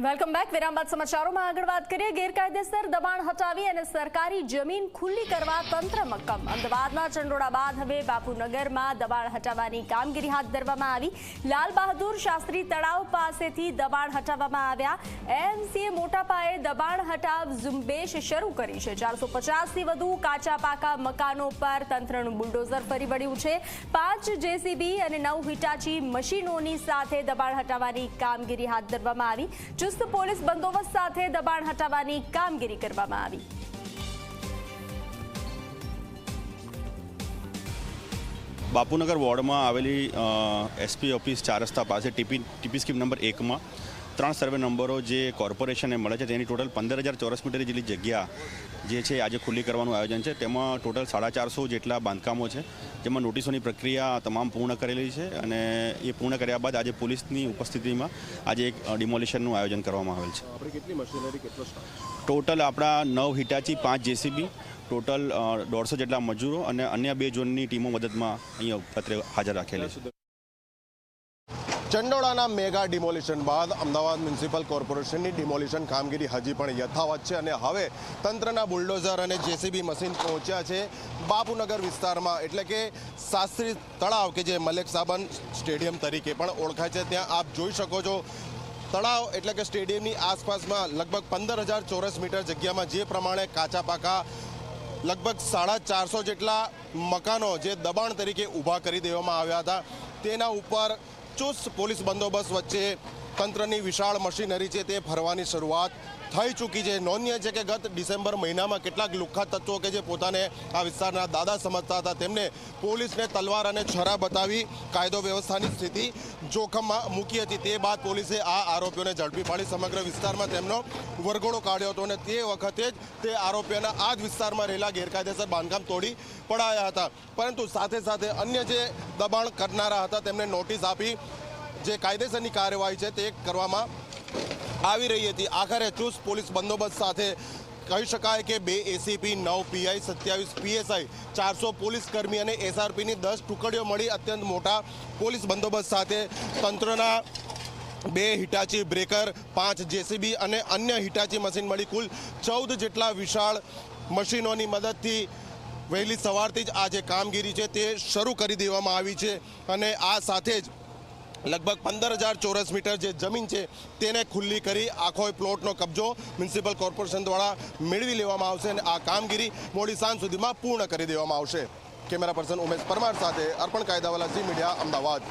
Welcome back વિરામ બાદ સમાચારોમાં આગળ વાત કરીએ. ગેરકાયદેસર દબાણ હટાવી અને સરકારી જમીન ખુલ્લી કરવા તંત્ર મક્કમ. અમદાવાદના ચંડોળા બાદ હવે બાપુનગરમાં દબાણ હટાવવાની કામગીરી હાથ ધરવામાં આવી. લાલ બહાદુર શાસ્ત્રી તળાવ પાસેથી દબાણ હટાવવામાં આવ્યા. એએમસીએ મોટા પાયે દબાણ હટાવ ઝુંબેશ શરૂ કરી છે. ચારસો પચાસથી વધુ કાચા પાકા મકાનો પર તંત્રનું બુલડોઝર ફરી વળ્યું છે. પાંચ જેસીબી અને નવ હિટાચી મશીનોની સાથે દબાણ હટાવવાની કામગીરી હાથ ધરવામાં આવી. ચુસ્ત પોલીસ બંદોબસ્ત સાથે દબાણ હટાવવાની કામગીરી કરવામાં આવી. બાપુનગર વોર્ડમાં આવેલી એસપી ઓફિસ ચાર રસ્તા પાસે ટીપી ટીપી સ્કીમ નંબર એકમાં ત્રણ સર્વે નંબરો જે કોર્પોરેશનને મળે છે તેની ટોટલ પંદર હજાર ચોરસ મીટર જેટલી જગ્યા જે છે આજે ખુલ્લી કરવાનું આયોજન છે. તેમાં ટોટલ સાડા ચારસો જેટલા બાંધકામો છે જેમાં નોટિસોની પ્રક્રિયા તમામ પૂર્ણ કરેલી છે અને એ પૂર્ણ કર્યા બાદ આજે પોલીસની ઉપસ્થિતિમાં આજે એક ડિમોલિશનનું આયોજન કરવામાં આવેલ છે. આપણે કેટલી મશીનરી કેટલો ટોટલ આપણા નવ હિટાચી પાંચ જેસીબી ટોટલ દોઢસો જેટલા મજૂરો અને અન્ય બે ઝોનની ટીમો મદદમાં અહીંયા પત્રે હાજર રાખેલી છે. ચંડોળાના મેગા ડિમોલિશન બાદ અમદાવાદ મ્યુનિસિપલ કોર્પોરેશનની ડિમોલિશન કામગીરી હજી પણ યથાવત છે અને હવે તંત્રના બુલડોઝર અને જેસીબી મશીન પહોંચ્યા છે બાપુનગર વિસ્તારમાં. એટલે કે શાસ્ત્રી તળાવ કે જે મલેક સાબન સ્ટેડિયમ તરીકે પણ ઓળખાય છે. ત્યાં આપ જોઈ શકો છો તળાવ એટલે કે સ્ટેડિયમની આસપાસમાં લગભગ પંદર હજાર ચોરસ મીટર જગ્યામાં જે પ્રમાણે કાચા પાકા લગભગ સાડા ચારસો જેટલા મકાનો જે દબાણ તરીકે ઊભા કરી દેવામાં આવ્યા હતા. તેના ઉપર ચુસ્ત પોલીસ બંદોબસ્ત વચ્ચે તંત્રની વિશાળ મશીનરી છે તે ફરવાની શરૂઆત થઈ ચૂકી છે. નોંધનીય છે કે ગત ડિસેમ્બર મહિનામાં કેટલાક લુખ્ખા તત્વો કે જે પોતાને આ વિસ્તારના દાદા સમજતા હતા, તેમને પોલીસને તલવાર અને છરા બતાવી કાયદો વ્યવસ્થાની સ્થિતિ જોખમમાં મૂકી હતી તે બાદ પોલીસે આ આરોપીઓને ઝડપી પાડી. સમગ્ર વિસ્તારમાં તેમનો વરઘોડો કાઢ્યો હતો અને તે વખતે જ તે આરોપીઓના આ જ વિસ્તારમાં રહેલા ગેરકાયદેસર બાંધકામ તોડી પડાયા હતા. પરંતુ સાથે સાથે અન્ય જે દબાણ કરનારા હતા, તેમને નોટિસ આપી જે કાયદેસરની કાર્યવાહી છે તે કરવામાં આવી રહી હતી. આખરે ચુસ્ત પોલીસ બંદોબસ્ત સાથે કહી શકાય કે બે એસીપી નવ પીઆઈ સત્યાવીસ પીએસઆઈ ચારસો પોલીસ કર્મી અને એસઆરપીની દસ ટુકડીઓ મળી અત્યંત મોટા પોલીસ બંદોબસ્ત સાથે. તંત્રના બે હિટાચી બ્રેકર, પાંચ જેસીબી અને અન્ય હિટાચી મશીન મળી કુલ ચૌદ જેટલા વિશાળ મશીનોની મદદથી વહેલી સવારથી જ આ જે કામગીરી છે તે શરૂ કરી દેવામાં આવી છે. અને આ સાથે જ લગભગ પંદર હજાર ચોરસ મીટર જે જમીન છે તેને ખુલ્લી કરી આખો પ્લોટનો કબજો મ્યુનિસિપલ કોર્પોરેશન દ્વારા મેળવી લેવામાં આવશે અને આ કામગીરી મોડી સાંજ સુધીમાં પૂર્ણ કરી દેવામાં આવશે. કેમેરા પર્સન ઉમેશ પરમાર સાથે અર્પણ કાયદાવાલા ઝી મીડિયા, અમદાવાદ.